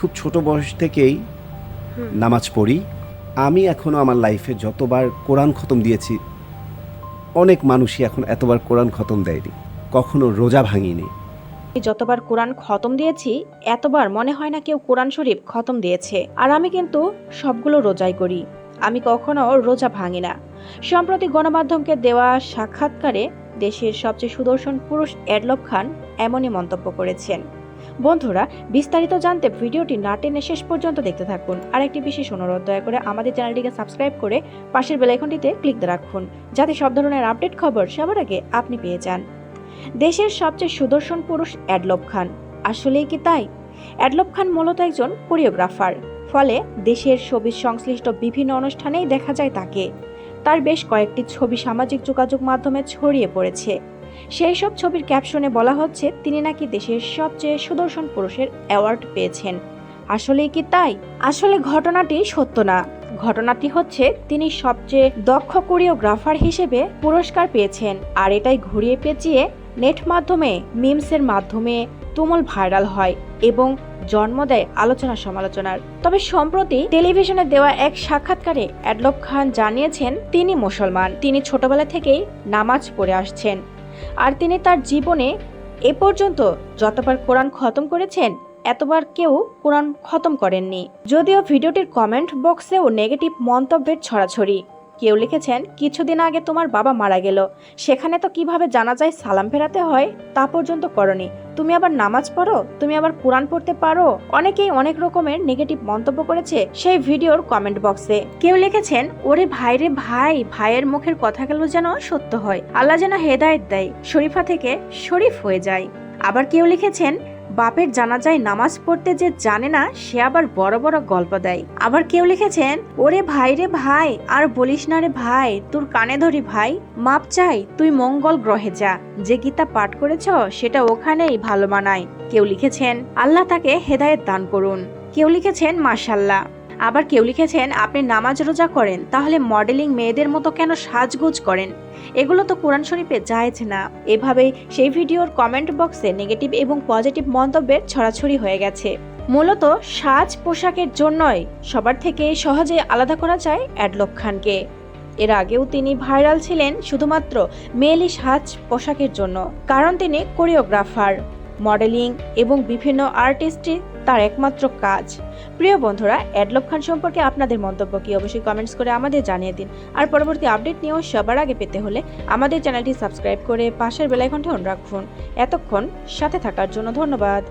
খুব ছোট বয়স থেকেই নামাজ পড়ি। আমি এখনও আমার লাইফে যতবার কোরআন খতম দিয়েছি, অনেক মানুষই এখন এতবার কোরআন খতম দেয়নি, কখনো রোজা ভাঙিনি। যতবার কোরআন খতম দিয়েছি, এতবার মনে হয় না কেউ কোরআন শরীফ খতম দিয়েছে। আর আমি কিন্তু সবগুলো রোজাই করি। আমি কখনো রোজা ভাঙি না। সম্প্রতি গণমাধ্যমকে দেওয়া সাক্ষাৎকারে দেশের সবচেয়ে সুদর্শন পুরুষ এডলব খান এমনই মন্তব্য করেছেন। বন্ধুরা, বিস্তারিত জানতে ভিডিওটি না টেনে শেষ পর্যন্ত দেখতে থাকুন। আর একটি বিশেষ অনুরোধ দয়া করে আমাদের চ্যানেলটিকে সাবস্ক্রাইব করে পাশের বেলাইকনটিতে ক্লিক রাখুন, যাতে সব ধরনের আপডেট খবর সবার আগে আপনি পেয়ে যান। দেশের সবচেয়ে সুদর্শন পুরুষ অ্যাডলব খান। আসলেই কি তাই? অ্যাডলব খান মূলত একজন কোরিওগ্রাফার, ফলে দেশের ছবির সংশ্লিষ্ট বিভিন্ন অনুষ্ঠানেই দেখা যায় তাকে। তার বেশ কয়েকটি ছবি সামাজিক যোগাযোগ মাধ্যমে ছড়িয়ে পড়েছে। সেই সব ছবির ক্যাপশনে বলা হচ্ছে, তিনি নাকি দেশের সবচেয়ে সুদর্শন পুরুষের অ্যাওয়ার্ড পেয়েছেন। আসলে কি তাই? আসলে ঘটনাটি সত্য না। ঘটনাটি হচ্ছে, তিনি সবচেয়ে দক্ষ কোরিওগ্রাফার হিসেবে পুরস্কার পেয়েছেন, আর এটাই ঘুরিয়ে পেঁচিয়ে নেট মাধ্যমে, মিমসের মাধ্যমে তুমুল ভাইরাল হয় এবং জন্ম দেয় আলোচনা সমালোচনার। তবে সম্প্রতি টেলিভিশনে দেওয়া এক সাক্ষাৎকারে অ্যাডলব খান জানিয়েছেন, তিনি মুসলমান। তিনি ছোটবেলা থেকেই নামাজ পড়ে আসছেন। আর তিনি তার জীবনে এ পর্যন্ত যতবার কোরআন খতম করেছেন, এতবার কেউ কোরআন খতম করেননি। যদিও ভিডিওটির কমেন্ট বক্সেও নেগেটিভ মন্তব্যের ছড়াছড়ি। কেউ লিখেছেন, কিছুদিন আগে তোমার বাবা মারা গেল। সেখানে তো কীভাবে জানা যায় সালাম ফেরাতে হয়? তা পর্যন্ত করনি। তুমি আবার নামাজ পড়ো? তুমি আবার কোরআন পড়তে পারো? অনেকেই অনেক রকমের নেগেটিভ মন্তব্য করেছে সেই ভিডিওর কমেন্ট বক্সে। কেউ লিখেছেন, ওরে ভাই রে ভাই, ভাইয়ের মুখের কথাগুলো যেন সত্য হয়। আল্লাহ যেন হেদায়েত দেয়, শরীফা থেকে শরীফ হয়ে যায়। আবার কেউ লিখেছেন বাপের জানাজায় নামাজ পড়তে যে জানে না, সে আবার বড় বড় গল্প দেয়। আবার কেউ লিখেছেন, ওরে ভাই রে ভাই, আর বলিস না রে ভাই, তোর কানে ধরি ভাই, মাপ চাই, তুই মঙ্গল গ্রহে যা। যে গীতা পাঠ করেছ, সেটা ওখানেই ভালো মানায়। কেউ লিখেছেন, আল্লাহ তাকে হেদায়েত দান করুন। কেউ লিখেছেন, মাশাল্লাহ। আবার কেউ লিখেছেন, আপনি নামাজ রোজা করেন, তাহলে মডেলিং মেয়েদের মতো কেন সাজগোজ করেন? এগুলো তো কোরআন শরীফে জায়েজ না। এভাবে সেই ভিডিওর কমেন্ট বক্সে নেগেটিভ এবং পজিটিভ মন্তব্যের ছড়াছড়ি হয়ে গেছে। মূলত সাজ পোশাকের জন্যই সবার থেকে সহজে আলাদা করা যায় অ্যাডলক খানকে। এর আগেও তিনি ভাইরাল ছিলেন শুধুমাত্র মেয়েলি সাজ পোশাকের জন্য, কারণ তিনি কোরিওগ্রাফার। মডেলিং এবং বিভিন্ন আর্টিস্টই তার একমাত্র কাজ। প্রিয় বন্ধুরা অ্যাডলব খান সম্পর্কে আপনাদের মন্তব্য কি? অবশ্যই কমেন্টস করে আমাদের জানিয়ে দিন। আর পরবর্তী আপডেট নিয়েও সবার আগে পেতে হলে আমাদের চ্যানেলটি সাবস্ক্রাইব করে পাশের বেলাইকনটি অন রাখুন। এতক্ষণ সাথে থাকার জন্য ধন্যবাদ।